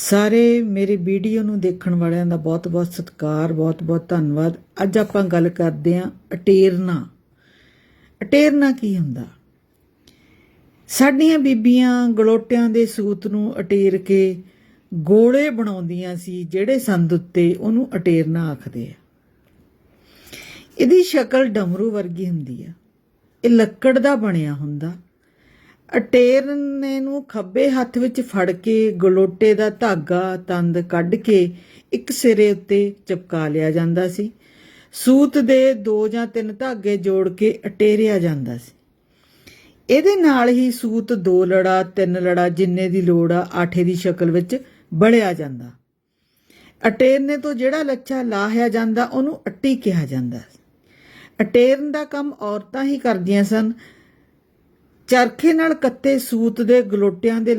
ਸਾਰੇ ਮੇਰੇ ਵੀਡੀਓ ਨੂੰ ਦੇਖਣ ਵਾਲਿਆਂ ਦਾ ਬਹੁਤ-ਬਹੁਤ ਸਤਿਕਾਰ ਬਹੁਤ-ਬਹੁਤ ਧੰਨਵਾਦ। ਅੱਜ ਆਪਾਂ ਗੱਲ ਕਰਦੇ ਹਾਂ ਅਟੇਰਨਾ। ਅਟੇਰਨਾ ਕੀ ਹੁੰਦਾ? ਸਾਡੀਆਂ ਬੀਬੀਆਂ ਗਲੋਟਿਆਂ ਦੇ ਸੂਤ ਨੂੰ ਅਟੇਰ ਕੇ ਗੋਲੇ ਬਣਾਉਂਦੀਆਂ ਸੀ, ਜਿਹੜੇ ਸੰਦ ਉੱਤੇ ਉਹਨੂੰ ਅਟੇਰਨਾ ਆਖਦੇ ਆ। ਇਹਦੀ ਸ਼ਕਲ ਡਮਰੂ ਵਰਗੀ ਹੁੰਦੀ ਆ। ਇਹ ਲੱਕੜ ਦਾ ਬਣਿਆ ਹੁੰਦਾ। ਅਟੇਰਨੇ ਨੂੰ ਖੱਬੇ ਹੱਥ ਵਿੱਚ ਫੜ ਕੇ ਗਲੋਟੇ ਦਾ ਧਾਗਾ ਤੰਦ ਕੱਢ ਕੇ ਇੱਕ ਸਿਰੇ ਉੱਤੇ ਚਿਪਕਾ ਲਿਆ ਜਾਂਦਾ ਸੀ। ਸੂਤ ਦੇ ਦੋ ਜਾਂ ਤਿੰਨ ਧਾਗੇ ਜੋੜ ਕੇ ਅਟੇਰਿਆ ਜਾਂਦਾ ਸੀ। ਇਹਦੇ ਨਾਲ ਹੀ ਸੂਤ ਦੋ ਲੜਾ, ਤਿੰਨ ਲੜਾ ਜਿੰਨੇ ਦੀ ਲੋੜ ਆ ਆਠੇ ਦੀ ਸ਼ਕਲ ਵਿੱਚ ਬਲਿਆ ਜਾਂਦਾ। ਅਟੇਰਨੇ ਤੋਂ ਜਿਹੜਾ ਲੱਛਾ ਲਾਹਿਆ ਜਾਂਦਾ ਉਹਨੂੰ ਅੱਟੀ ਕਿਹਾ ਜਾਂਦਾ। ਅਟੇਰਨ ਦਾ ਕੰਮ ਔਰਤਾਂ ਹੀ ਕਰਦੀਆਂ ਸਨ। ਚਰਖੇ ਨਾਲ ਕੱਤੇ ਸੂਤ ਦੇ ਗਲੋਟਿਆਂ ਦੇ